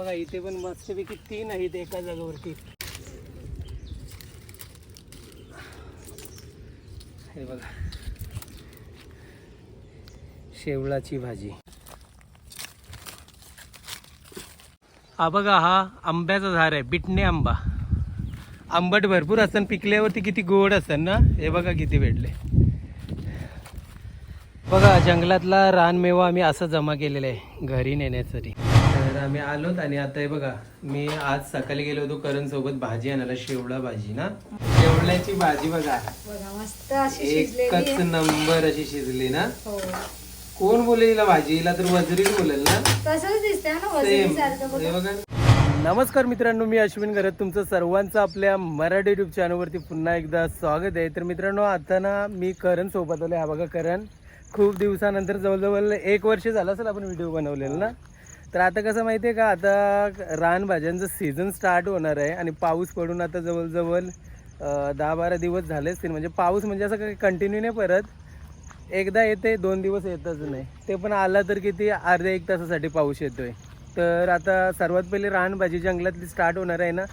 बघा इथे पण मस्तपैकी तीन आहेत एका जागेवरती. हे बघा. शेवळाची भाजी. हा बघा हा आंब्याचा झाड आहे बिटणे आंबा. आंबट भरपूर असतात पिकल्यावरती किती गोड असतात ना? हे बघा किती भेटले. बघा जंगलातला रानमेवा आम्ही असं जमा केलेला आहे घरी नेण्यासाठी. आम्ही आलोत आणि आता हे बघा मी आज सकाळी गेलो होतो करण सोबत भाजी आणायला शेवळा भाजी ना? शेवळ्याची भाजी बघा. मस्त अशी एकच. नंबर अशी शिजली ना? हो. कोण बोलेल हिला भाजी? हिला तर वजरीच बोलेल ना? तसंच दिसतंय बघा. नमस्कार मित्रांनो मी अश्विन करत तुमचं सर्वांचं आपल्या मराठी युट्यूब चॅनलवरती पुन्हा एकदा स्वागत आहे. तर मित्रांनो आता ना मी करण सोबत आलो हा बघा करण खूप दिवसानंतर जवळजवळ एक वर्ष झालं असेल आपण व्हिडिओ बनवलेला ना? तर आता कसं माहिती आहे का? आता रानभाज्यांचं सीझन स्टार्ट होणार आहे आणि पाऊस पडून आता जवळजवळ दहा बारा दिवस झाले असतील. म्हणजे पाऊस म्हणजे असं काही कंटिन्यू नाही परत एकदा येते दोन दिवस येतच नाही. ते पण आला तर किती अर्ध्या एक तासासाठी पाऊस येतोय. तर आता सर्वात पहिले रानभाजी जंगलातली स्टार्ट होणार आहे ना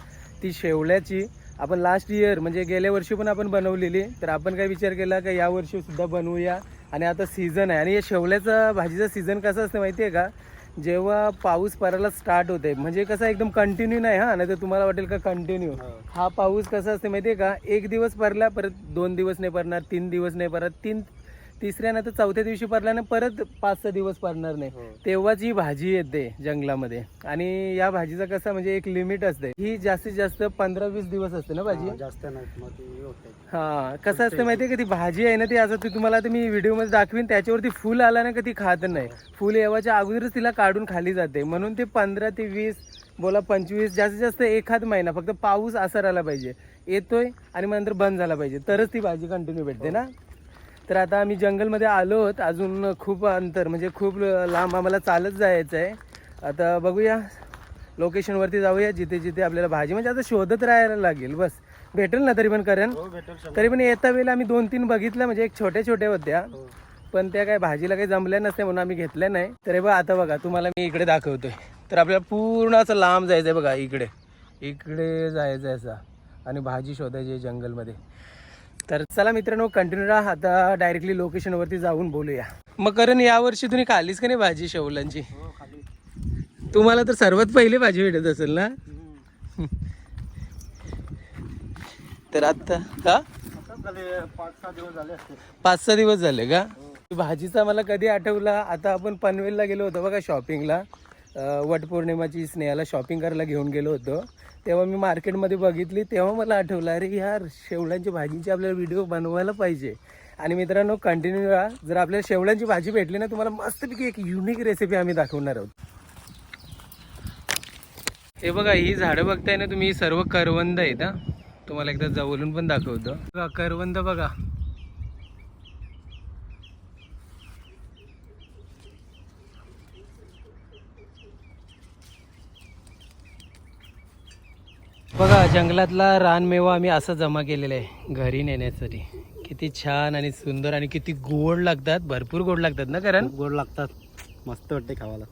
ती शेवळ्याची. आपण लास्ट इयर म्हणजे गेल्या वर्षी पण आपण बनवलेली. तर आपण काय विचार केला का यावर्षीसुद्धा सुद्धा बनवूया. आणि आता सीझन आहे. आणि या शेवळ्याचा भाजीचा सीझन कसं असतं माहिती आहे का? जेव्हा पाऊस पडायला स्टार्ट होते म्हणजे कसं एकदम कंटिन्यू नाही हा. नाही तर तुम्हाला वाटेल का कंटिन्यू हा. पाऊस कसा असते माहिती आहे का? एक दिवस पडला परत दोन दिवस नाही पडणार तीन दिवस नाही पडणार तीन तिसऱ्या नंतर चौथ्या दिवशी पडला ना परत पाच सहा दिवस पडणार नाही. तेव्हाच ही भाजी येते जंगलामध्ये. आणि या भाजीचा कसा म्हणजे एक लिमिट असते. ही जास्तीत जास्त पंधरा वीस दिवस असते ना भाजी? जास्त नाही हा कसं असतं माहितीये का? ती भाजी आहे ना ती ती तुम्हाला मी व्हिडिओमध्ये दाखवीन त्याच्यावरती फुल आला ना का ती खात नाही. फुल येवाच्या अगोदरच तिला काढून खाली जाते. म्हणून ते पंधरा ते वीस बोला पंचवीस जास्तीत जास्त एखाद महिना फक्त पाऊस असा राहिला पाहिजे. येतोय आणि मग नंतर बंद झाला पाहिजे. तरच ती भाजी कंटिन्यू भेटते ना? तर आता आम्ही जंगलमध्ये आलो आहोत. अजून खूप अंतर म्हणजे खूप लांब आम्हाला चालत जायचं आहे आता बघूया लोकेशनवरती जाऊया जिथे जिथे आपल्याला भाजी म्हणजे आता शोधत राहायला लागेल बस. भेटेल ना तरी पण करण? हो तरी पण येता वेळेला आम्ही दोन तीन बघितल्या म्हणजे एक छोट्या छोट्या होत्या. हो. पण त्या काय भाजीला काही जमल्या नसते म्हणून आम्ही घेतल्या नाही. तर बघा आता बघा तुम्हाला मी इकडे दाखवतोय. तर आपल्याला पूर्ण असं लांब जायचं आहे बघा इकडे. इकडे जायचं आहे असं. आणि भाजी शोधायची आहे जंगलमध्ये. तर चला मित्रांनो कंटिन्यू राहा. आता डायरेक्टली लोकेशनवरती जाऊन बोलूया. मग कारण यावर्षी तुम्ही खालीच का नाही भाजी शेवलांची? हो तुम्हाला तर सर्वात पहिली भाजी भेटत असेल ना? तर आता का? पाच सहा दिवस झाले का? भाजीचा मला कधी आठवला? आता आपण पनवेलला गेलो होतो बघा शॉपिंगला वटपौर्णिमाची स्नेहाला शॉपिंग करायला घेऊन गेलो होतो. तेव्हा मी मार्केटमध्ये बघितली तेव्हा मला आठवलं अरे यार शेवळ्यांची भाजीची आपल्याला व्हिडिओ बनवायला पाहिजे. आणि मित्रांनो कंटिन्यू राहा. जर आपल्याला शेवळ्यांची भाजी भेटली ना तुम्हाला मस्तपैकी एक युनिक रेसिपी आम्ही दाखवणार आहोत. हे बघा ही झाडं बघताय ना तुम्ही सर्व करवंद आहेत हा. तुम्हाला एकदा जवळून पण दाखवतो. करवंद बघा. बघा जंगलातला रानमेवा आम्ही असं जमा केलेला आहे. घरी नेण्यासाठी. किती छान आणि सुंदर आणि किती गोड लागतात. भरपूर गोड लागतात ना कारण? गोड लागतात. मस्त वाटते खावाला.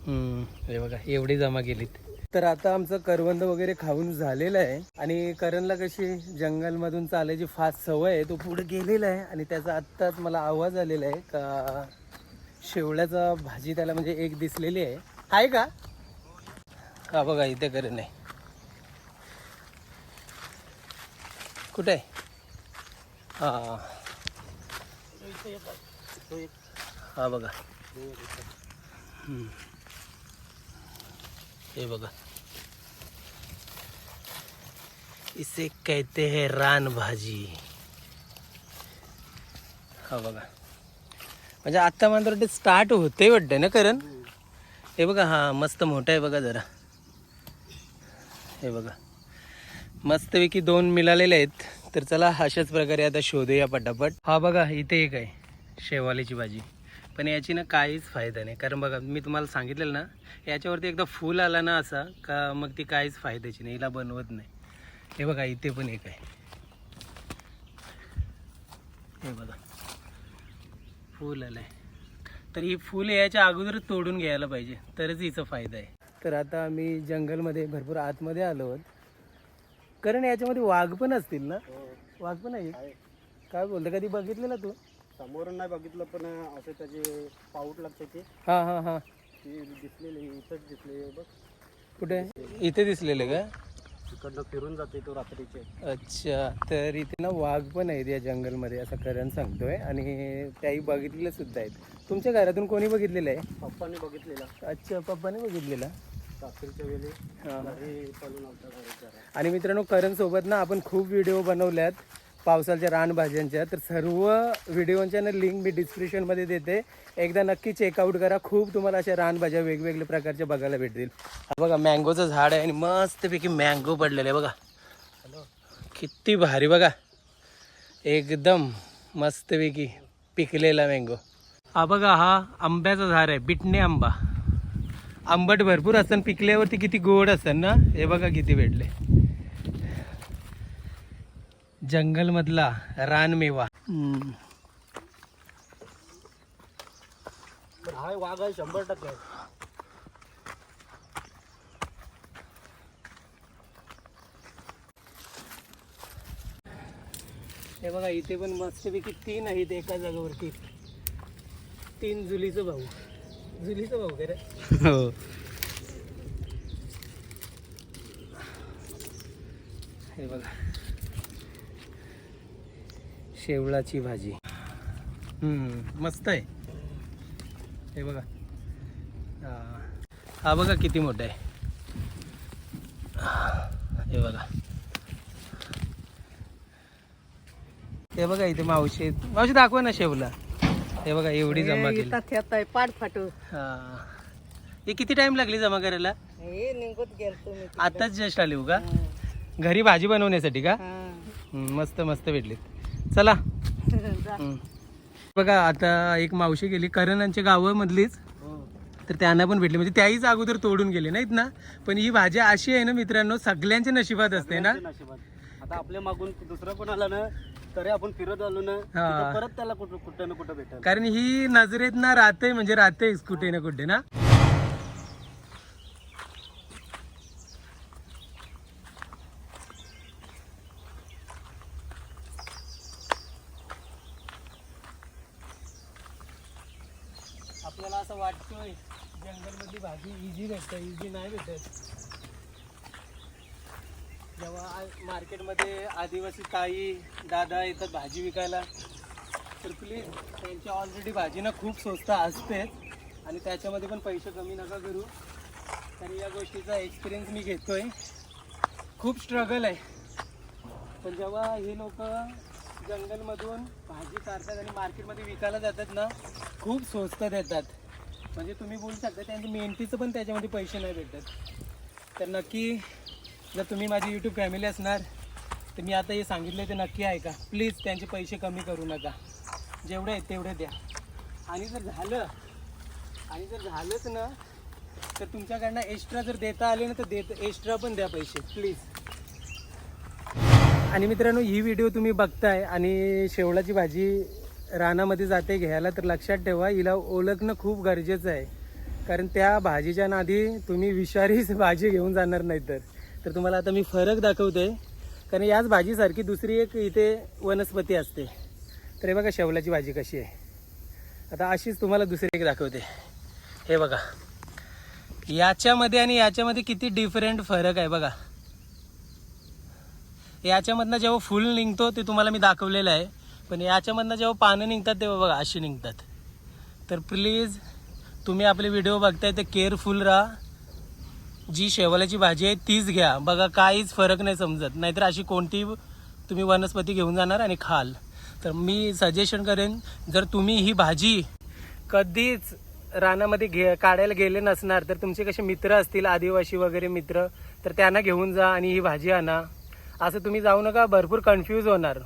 हे बघा एवढी जमा केलीत. तर आता आमचं करवंद वगैरे खाऊन झालेलं आहे. आणि करणला कशी जंगलमधून चालायची फास्ट सवय आहे तो पुढे गेलेला आहे. आणि त्याचा आत्ताच मला आवाज आलेला आहे का शेवळ्याचा भाजी त्याला म्हणजे एक दिसलेली आहे. आहे का? हा बघा इथे करण आहे. कुठे? हा हा. बघा. हम्म. हे बघा. इसे कहते हैं रान भाजी. हा, बघा. म्हणजे आता मात्र ते स्टार्ट होते वाटते ना, करण? हे बघा, हा, मस्त मोठा आहे बघा जरा. हे बघा. मस्तपैकी दोन मिळालेले आहेत. तर चला अशाच प्रकारे आता शोधूया पटापट. हा बघा इथे एक आहे शेवालीची भाजी. पण याची ना काहीच फायदा नाही. कारण बघा मी तुम्हाला सांगितलेलं ना याच्यावरती एकदा फूल आला ना असा का मग ती काहीच फायद्याची नाही. हिला बनवत नाही. हे बघा इथे पण एक आहे. हे बघा. फूल आलंय. तर ही फूल याच्या अगोदर तोडून घ्यायला पाहिजे. तरच हिचा फायदा आहे. तर आता आम्ही जंगलमध्ये भरपूर आतमध्ये आलो आहोत. कारण याच्यामध्ये वाघ पण असतील ना? हो. वाघ पण आहे. आहे. काय बोलतो? कधी बघितलेला तू? समोरून नाही बघितलं पण असे त्याचे पाऊट लागते ते. हां हां हां. ती दिसलेली इथंच दिसले बघ. कुठे? इथे दिसलेले का? तिकडनं फिरून जाते तो रात्रीचे. अच्छा. तर इथे ना वाघ पण आहेत या जंगलमध्ये असं करण सांगतोय. आणि त्याही बघितलेले सुद्धा आहेत. तुमच्या घरातून कोणी बघितलेलं आहे? पप्पाने बघितलेला. अच्छा पप्पाने बघितलेला. रात्रीच्या वेळी हां. घरी पळून आलता घरी जरा आणि मित्रांनो करण सोबत ना आपण खूप व्हिडिओ बनवल्यात पावसाच्या रानभाज्यांच्या. तर सर्व व्हिडिओच्या ना लिंक मी डिस्क्रिप्शनमध्ये देते. एकदा नक्की चेकआउट करा. खूप तुम्हाला अशा रानभाज्या वेगवेगळ्या प्रकारच्या बघायला भेटतील. हा बघा मँगोचं झाड आहे आणि मस्तपैकी मँगो पडलेलं आहे बघा. किती भारी बघा. एकदम मस्तपैकी पिकलेला मँगो हा बघा हा आंब्याचा झाड आहे बिटणे आंबा. आंबट भरपूर असतं पिकल्यावरती किती गोड असन ना? हे बघा किती भेटले. जंगलमधला रानमेवा हम्म. वाघ आहे शंभर टक्के हे बघा इथे पण मस्तपैकी तीन आहेत एका जागेवरती. तीन जुलीचं भाऊ. हो. हे बघा. शेवळाची भाजी. हम्म, मस्त आहे. हे बघा. हा. बघा किती मोठा आहे. हे बघा. हे बघा इथे मावशी. मावशी दाखवा ना शेवला. हे बघा एवढी जमा केली. पाड फाटू हा. हे किती टाइम लागली जमा करायला? हे निघत गेलतो मी आताच जस्ट आली हो का? घरी भाजी बनवण्यासाठी का? मस्त मस्त भेटलीत. चला. बघा आता एक मावशी गेली करणांच्या गावामधलीच. हो. तर त्यांना पण भेटली. म्हणजे त्याहीच अगोदर तोडून गेले नाहीत ना? पण ही भाजी अशी आहे ना मित्रांनो सगळ्यांच्या नशिबात असते ना? आता आपल्या मागून दुसरं कोण आला ना तरी आपण फिरत आलो ना हा. तिथं परत त्याला कुठं कुठं ना कुठं भेटेल कारण ही नजरेत ना राहते म्हणजे राहतेच कुठे ना कुठे ना आपल्याला असं वाटतोय जंगलमधली भाजी इझी भेटते इझी नाही भेटत जेव्हा आ- मार्केटमध्ये आदिवासी ताई दादा येतात भाजी विकायला. तर प्लीज त्यांची ऑलरेडी भाजी ना खूप स्वस्त असते आणि त्याच्यामध्ये पण पैसे कमी नका करू. तर या गोष्टीचा एक्सपिरियन्स मी घेतोय. खूप स्ट्रगल आहे. पण जेव्हा हे लोक जंगलमधून भाजी काढतात आणि मार्केटमध्ये विकायला जातात ना खूप स्वस्त देतात. म्हणजे तुम्ही बोलू शकता त्यांच्या मेहनतीचं पण त्याच्यामध्ये पैसे नाही भेटत. तर नक्की जर तुम्ही माझी यूट्यूब फॅमिली असणार तर मी आता हे सांगितलं ते नक्की ऐका प्लीज त्यांचे पैसे कमी करू नका. जेवढे आहेत तेवढे द्या. आणि जर झालं आणि जर झालंच ना तर तुमच्याकडनं एक्स्ट्रा जर देता आले ना तर देत एक्स्ट्रा पण द्या पैसे प्लीज आणि मित्रांनो ही व्हिडिओ तुम्ही बघताय आणि शेवळाची भाजी रानामध्ये जाते घ्यायला तर लक्षात ठेवा हिला ओळखणं खूप गरजेचं आहे. कारण त्या भाजीच्या नादी तुम्ही विषारीच भाजी घेऊन जाणार नाही तर तर तुम्हाला आता मी फरक दाखवते. कारण याच भाजीसारखी दुसरी एक इथे वनस्पती असते. तर हे बघा शेवलाची भाजी कशी आहे. आता अशीच तुम्हाला दुसरी एक दाखवते. हे बघा. याच्यामध्ये आणि याच्यामध्ये किती डिफरंट फरक आहे बघा. याच्यामधनं जेव्हा फुल निघतो ते तुम्हाला मी दाखवलेलं आहे. पण याच्यामधनं जेव्हा पानं निघतात तेव्हा बघा अशी निघतात. तर प्लीज तुम्ही आपले व्हिडिओ बघताय तर केअरफुल राहा. जी शेवल्याची भाजी आहे तीच घ्या. बघा काहीच फरक नाही समजत. नाहीतर अशी कोणती तुम्ही वनस्पती घेऊन जाणार आणि खाल. तर मी सजेशन करेन जर तुम्ही ही भाजी कधीच रानामध्ये घे काढायला गेले नसणार तर तुमचे कसे मित्र असतील आदिवासी वगैरे मित्र तर त्यांना घेऊन जा आणि ही भाजी आणा. असं तुम्ही जाऊ नका भरपूर कन्फ्यूज होणार.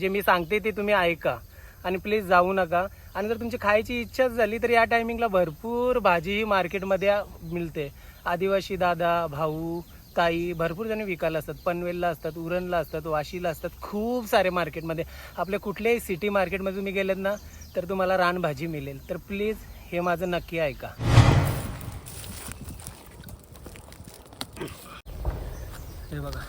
जे मी सांगते ते तुम्ही ऐका. आणि प्लीज जाऊ नका. आणि जर तुमची खायची इच्छाच झाली तर या टायमिंगला भरपूर भाजी ही मार्केटमध्ये मिळते. आदिवासी दादा भाऊ ताई भरपूर जण विकायला असतात. पनवेलला असतात उरणला असतात वाशीला असतात. खूप सारे मार्केटमध्ये. आपल्या कुठल्याही सिटी मार्केटमध्ये तुम्ही गेलेत ना तर तुम्हाला रानभाजी मिळेल. तर प्लीज हे माझं नक्की ऐका. हे बघा.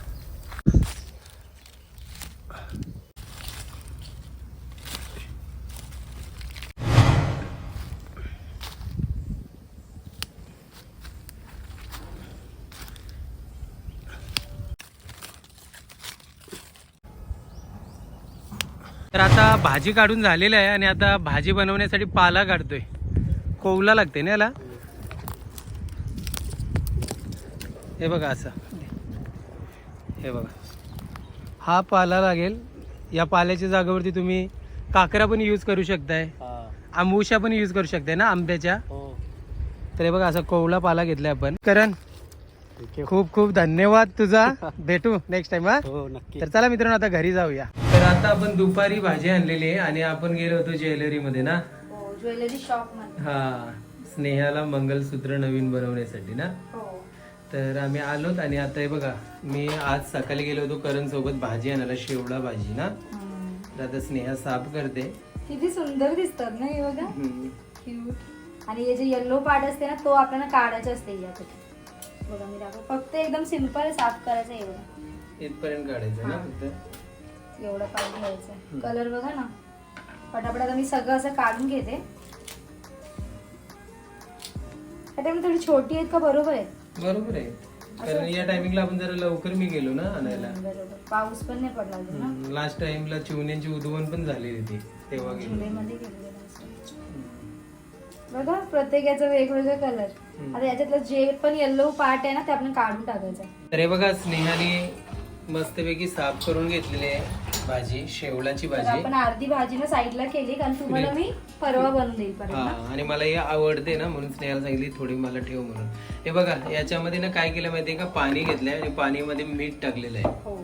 भाजी काढून झालेली आहे आणि आता भाजी बनवण्यासाठी पाला काढतोय. कोवला लागते ना याला? हे बघा असं. हे बघा. हा पाला लागेल. या पाल्याच्या जागेवरती तुम्ही काकरा पण यूज करू शकताय. हा. आंबुशा पण यूज करू शकताय ना आंब्याच्या? हो. तर हे बघा असा कोवला पाला घेतलाय आपण. करण खूप खूप धन्यवाद तुझा. भेटू नेक्स्ट टाइम हा? हो नक्की. तर चला मित्रांनो आता घरी जाऊया. आता आपण दुपारी भाजी आणलेली आहे आणि आपण गेलो होतो ज्वेलरी मध्ये ना? हो ज्वेलरी शॉपमध्ये हा स्नेहाला मंगलसूत्र नवीन बनवण्यासाठी ना? हो. तर आम्ही आलोत आणि आता हे बघा मी आज सकाळी गेलो होतो करण सोबत भाजी आणायला शेवळा भाजी ना? तर आता स्नेहा साफ करते. किती सुंदर दिसतात ना हे बघा. क्यूट आणि हे जे येल्लो पार्ट असते ना तो आपल्याला काढायचा असते यासाठी. बघा मी फक्त एकदम सिंपल साफ करायचं इथपर्यंत काढायचं ना हा. फक्त? एवढं पार्ट घ्यायचं. कलर बघा ना. पटापट आता मी सगळं असं काढून घेते. आता मी थोडी छोटी आहेत का बरोबर आहेत? बरोबर आहे. कारण या टायमिंगला आपण जरा लवकर मी गेलो ना आणायला. बरोबर. पाऊस पण नाही पडला अजून ना. लास्ट टाइमला चिवण्यांची उद्भवन पण झालेली ती तेव्हा जुलैमध्ये गेलेलं. बघा प्रत्येकाचं वेगवेगळं कलर. आता याच्यातलं जे पण येल्लो पार्ट आहे ना ते आपण काढून टाकायचं तर हे बघा स्नेहाने मस्तपैकी साफ करून घेतलेली आहे. भाजी शेवलाची तर भाजी. आपण अर्धी भाजी ना साईडला केली कारण तुम्हाला मी परवा बनवून देईल हा. आणि मला हे आवडते ना म्हणून स्नेहाला सांगितली थोडी मला ठेव म्हणून. हे बघा याच्यामध्ये ना काय केलं माहितीये का? पाणी घेतलंय आणि पाणीमध्ये मीठ टाकलेलं आहे. हो.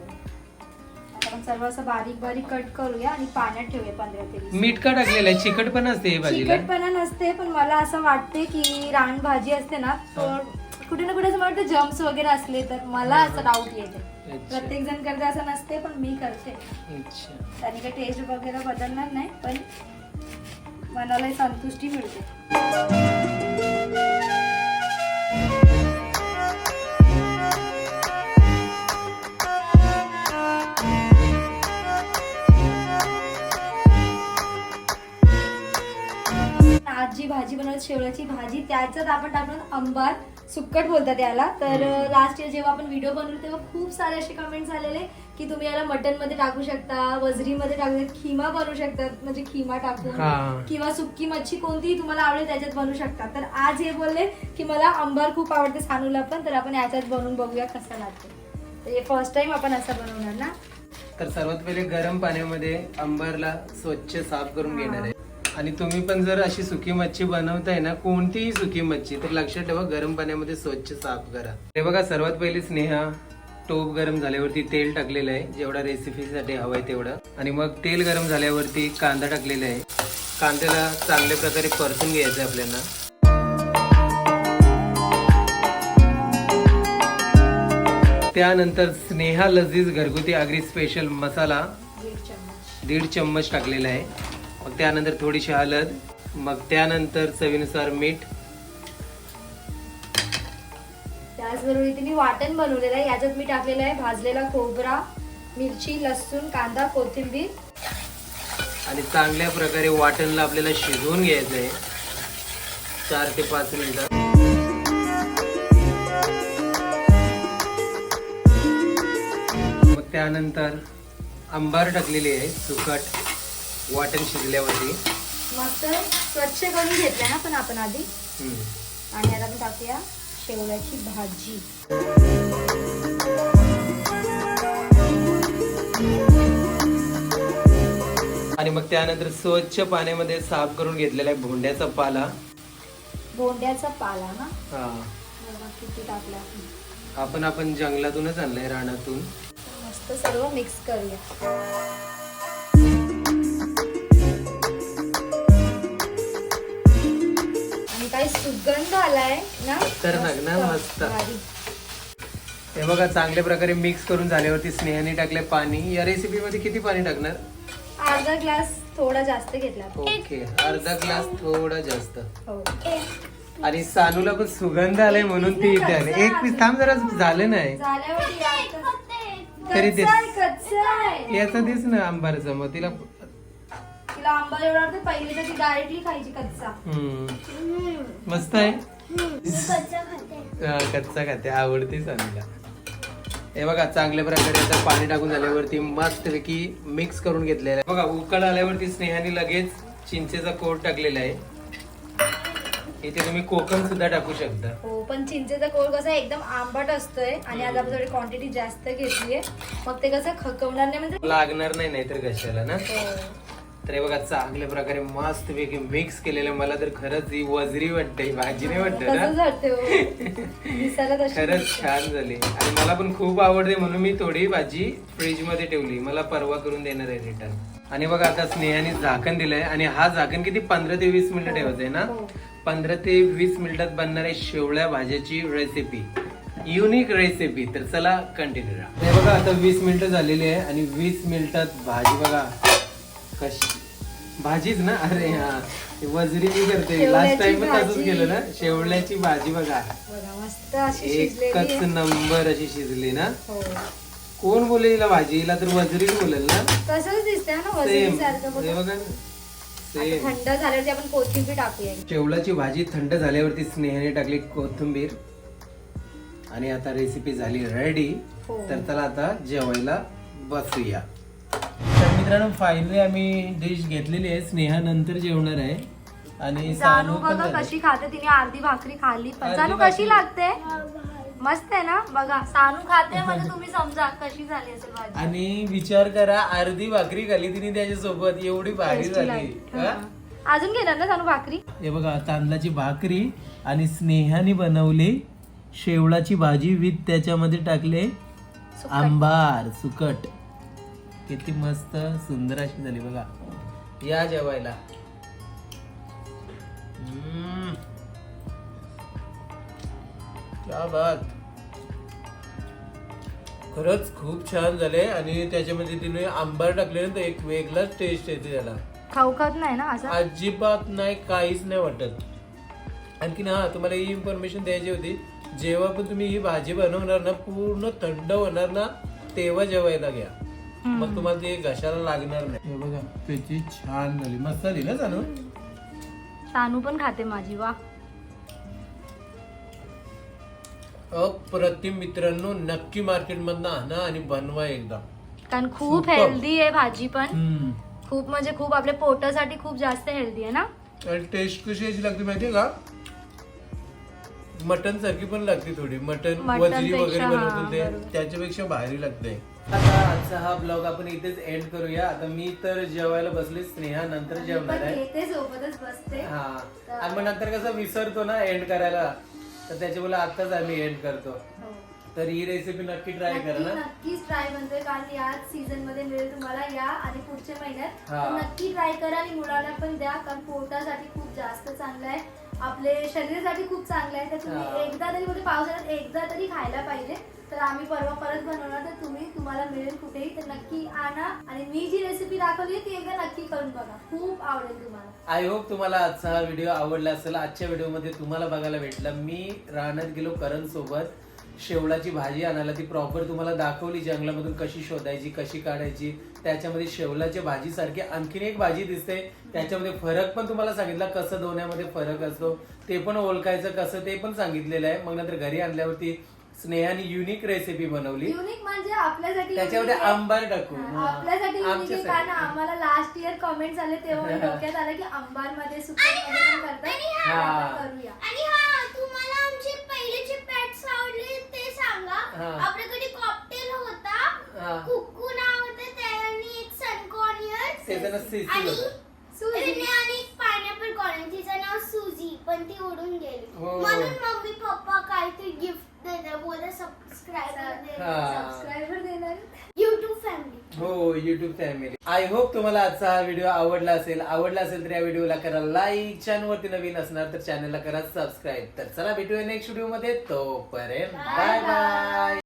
आपण सर्व असं बारीक बारीक कट करूया आणि पाण्यात ठेवूया पंधरा ते वीस मीठ का टाकलेलं आहे? चिकट पण असते हे भाजीला. चिकटपणा नसते पण मला असं वाटते की रान भाजी असते ना तो कुठे ना कुठे असं मला वाटतं जम्स वगैरे असले तर मला असं डाऊट येते. प्रत्येक जण करते असं नसते पण मी करते. अच्छा. त्याने काही टेस्ट वगैरे बदलणार नाही पण मनाला संतुष्टी मिळते. आज जी भाजी बनवत शेवळ्याची भाजी त्याच्यात आपण टाकलं अंबार सुक्कट बोलतात याला. तर लास्ट इयर जेव्हा आपण व्हिडिओ बनवलो तेव्हा खूप सारे असे कमेंट झालेले की तुम्ही याला मटनमध्ये टाकू शकता वजरीमध्ये टाकू शकता खिमा बनवू शकतात म्हणजे खिमा टाकून. किंवा सुक्की मच्छी कोणतीही तुम्हाला आवडेल त्याच्यात बनवू शकता. तर आज हे बोलले की मला अंबार खूप आवडते सानूला पण तर आपण याच्यात बनवून बघूया कसं लागते. तर हे फर्स्ट टाइम आपण असं बनवणार ना? तर सर्वात पहिले गरम पाण्यामध्ये अंबरला स्वच्छ साफ करून घेणार आहे. आणि तुम्ही पण जर अशी सुकी मच्छी बनवताय ना कोणतीही सुकी मच्छी तर लक्षात ठेवा गरम पाण्यामध्ये स्वच्छ साफ करा. हे बघा सर्वात पहिली स्नेहा टोप गरम झाल्यावरती तेल टाकलेलं आहे. जेवढा रेसिपीसाठी हवंय तेवढं. आणि मग तेल गरम झाल्यावरती कांदा टाकलेला आहे. कांद्याला चांगल्या प्रकारे परतून घ्यायचं आहे आपल्याला. त्यानंतर स्नेहा लजीज घरगुती आगरी स्पेशल मसाला दीड चम्मच टाकलेला आहे. मग त्यानंतर थोडीशी हळद मग त्यानंतर चवीनुसार मीठ. त्याचबरोबर इथे मी वाटण बनवलेलं आहे. याच्यात मी टाकलेलं आहे भाजलेला खोबरा मिरची लसूण कांदा कोथिंबीर. आणि चांगल्या प्रकारे वाटणला आपल्याला शिजवून घ्यायचं आहे. चार ते पाच मिनिटं. मग त्यानंतर अंबार टाकलेली आहे सुकट. वाटण शिजल्यावरती. मस्त स्वच्छ करून घेतलंय ना पण आपण आधी. हम्म. आणि आता आपण टाकूया शेवल्याची भाजी. आणि मग त्यानंतर स्वच्छ पाण्यामध्ये साफ करून घेतलेला आहे भोंड्याचा पाला. बोंड्याचा पाला ना? हा. बघा किती टाकला आपण. आपण आपण जंगलातूनच आणलाय रानातून. मस्त सर्व मिक्स करूया. सुगंध आलाय ना? मस्त. भारी. हे बघा चांगल्या प्रकारे मिक्स करून झाल्यावरती स्नेहाने टाकले पाणी. या रेसिपी मध्ये किती पाणी टाकणार? अर्धा ग्लास थोडा जास्त घेतला. ओके अर्धा ग्लास थोडा जास्त. हो. आणि सानूला पण सुगंध आलाय म्हणून ती इथे आली. एक पीस थांब जरा झालं नाही. झाल्यावरती. तरी ते-. याचा दिस ना आंबारचा. मग तिला तिला आंबा एवढा पहिली तर ती डायरेक्टली खायची कच्चा. हम्म. मस्त आहे? हा, कच्चा खाते. आवडते सानूला हे बघा चांगल्या प्रकारे आता पाणी टाकून झाल्यावरती मस्त पैकी मिक्स करून घेतलेलं आहे. बघा उकळ आल्यावरती स्नेहाने लगेच चिंचेचा कोट टाकलेला आहे. इथे तुम्ही कोकम सुद्धा टाकू शकता. हो पण चिंचेचा कोळ कसा एकदम आंबट असतोय आणि आज आपण थोडी क्वांटिटी जास्त घेतलीये. मग ते कसं खकवणार नाही म्हणजे लागणार नाही नाहीतर कशाला ना? हो. तर हे बघा चांगल्या प्रकारे मस्त पैकी मिक्स केलेलं मला तर खरंच ही वजरी वाटते भाजी नाही वाटत ना हो. खरंच छान झाली. आणि मला पण खूप आवडते म्हणून मी थोडी भाजी फ्रीजमध्ये ठेवली. मला परवा करून देणार आहे रिटर्न आणि बघा आता स्नेहाने झाकण दिलंय. आणि हा झाकण किती? पंधरा ते वीस मिनिटं ठेवायचं आहे ना? हो. पंधरा ते वीस मिनिटात बनणार आहे शेवळ्या भाज्याची रेसिपी युनिक रेसिपी तर चला कंटिन्यू हे बघा आता वीस मिनिटं झालेली आहे. आणि वीस मिनिटात भाजी बघा. कशी? भाजीच ना? अरे हा. ते वजरी मी करते लास्ट टाइम पण तसंच. केलं ना? शेवळ्याची भाजी बघा. बघा मस्त अशी एकच शिजलेली. नंबर अशी शिजली ना? हो. कोण बोलेल हिला भाजी? हिला तर वजरीच बोलेल ना? तसंच दिसतंय ना सेम वजनी सारखं हे बघा. बघा आता सेम थंड झाल्यावरती आपण कोथिंबीर टाकूया. शेवळाची भाजी थंड झाल्यावरती स्नेहाने टाकली कोथिंबीर. आणि आता रेसिपी झाली रेडी हो. तर चला आता जेवायला बसूया. मित्रांनो फायनली आम्ही डिश घेतलेली आहे. स्नेहा नंतर जेवणार आहे. आणि जानू सानू पण बघा झाली. कशी खाते तिने अर्धी भाकरी खाल्ली. पण अर्धी जानू भाकरी. कशी लागते? मस्त आहे ना? बघा सानू खाते म्हणजे तुम्ही समजा कशी झाली असेल भाजी. आणि विचार करा अर्धी भाकरी खाली तिने त्याच्यासोबत. एवढी भारी Tasty झाली. हा? हा. अजून घेणार ना सानू भाकरी? हे बघा तांदळाची भाकरी आणि स्नेहाने बनवली शेवळाची भाजी विथ त्याच्यामध्ये टाकले आंबार सुकट. किती मस्त सुंदर अशी झाली बघा. या जेवायला. क्या बात. खरंच खूप छान झाले आणि त्याच्यामध्ये तिने आंबार टाकले ना तर एक वेगळाच टेस्ट येते त्याला. खाऊ खात नाही ना असं? अजिबात नाही काहीच नाही वाटत. आणखीन हा तुम्हाला ही इन्फॉर्मेशन द्यायची होती. जेव्हा पण तुम्ही ही भाजी बनवणार ना पूर्ण थंड होणार ना तेव्हा जेवायला घ्या. मग तुम्हाला ते घशाला लागणार नाही. हे बघा त्याची छान झाली. मस्त झाली ना चालू सानू पण खाते माझी वा. अप्रतिम मित्रांनो नक्की मार्केट मधनं आणा आणि बनवा एकदा. कारण खूप. हेल्दी आहे भाजी पण. हम्म. खूप म्हणजे खूप आपल्या पोटासाठी खूप जास्त हेल्दी आहे ना? आणि टेस्ट कशी याची लागते माहितीये का? मटन सारखी पण लागते थोडी. मटन वजरी वगैरे हा, बनवतो ते बरोबर. त्याच्यापेक्षा भारी लागते. आजचा हा ब्लॉग आपण इथेच एंड करूया. आता मी तर जेवायला बसले स्नेहा नंतर जेवणार आहे. येते सोबतच बसते. हा. आणि मग नंतर कसं विसरतो ना एंड करायला तर त्याच्यामुळे आताच आम्ही एंड करतो. तर ही रेसिपी नक्की ट्राय करा नक्की ना. नक्कीच ट्राय म्हणतोय कारण याच सीझनमध्ये मिळेल तुम्हाला या आणि पुढच्या महिन्यात. हा. तर नक्की ट्राय करा आणि मुलांना पण द्या कारण पोटासाठी खूप जास्त चांगलं आहे. आपले शरीरासाठी खूप चांगलं आहे. तर हा. तुम्ही एकदा तरी म्हणजे पावसाळ्यात एकदा तरी खायला पाहिजे. तर आम्ही परवा परत बनवणार आणा आणि मी जी रेसिपी दाखवली ती एकदा नक्की करून बघा. खूप आवडेल तुम्हाला. आय होप तुम्हाला आजचा हा व्हिडिओ आवडला असेल. आजच्या व्हिडिओमध्ये तुम्हाला बघायला भेटलं. मी राहण्यात गेलो करण सोबत शेवळाची भाजी आणायला ती प्रॉपर तुम्हाला दाखवली. जंगलामधून कशी शोधायची कशी काढायची. त्याच्यामध्ये शेवलाच्या भाजीसारखी आणखीन एक भाजी दिसते. त्याच्यामध्ये फरक पण तुम्हाला सांगितला. कसं धुण्यामध्ये फरक असतो. ते पण ओळखायचं कसं ते पण सांगितलेलं आहे. मग नंतर घरी आणल्यावरती स्नेहाने युनिक रेसिपी बनवली युनिक म्हणजे आपल्यासाठी त्याच्यामध्ये unique आहे. आंबार टाकून हा, हा. आपल्यासाठी unique आहे. कारण आम्हाला लास्ट इयर कमेंट झाले तेव्हा डोक्यात आलं की अंबारमध्ये करतात हा. आपण करूया आणि हा तुम्हाला आमचे पहिलेचे पॅट्स आवडले ते सांगा हा. आपल्याकडे कॉकटेल हा. होता कुक्कू नाव होतं त्याने एक त्याचं नाव आणि होतं. सुजी. आणि पायनॅपल तिचं नाव सुजी पण ती उडून गेली हो. म्हणून मम्मी पप्पा काहीतरी गिफ्ट हा. सबस्क्रायबर देणार. युट्यूब फॅमिली हो युट्यूब फॅमिली आय होप तुम्हाला आजचा हा व्हिडिओ आवडला असेल. आवडला असेल तर या व्हिडिओला करा लाईक चॅनलवरती नवीन असणार तर चॅनलला करा सबस्क्राईब तर चला भेटूया नेक्स्ट व्हिडिओमध्ये. तोपर्यंत बाय बाय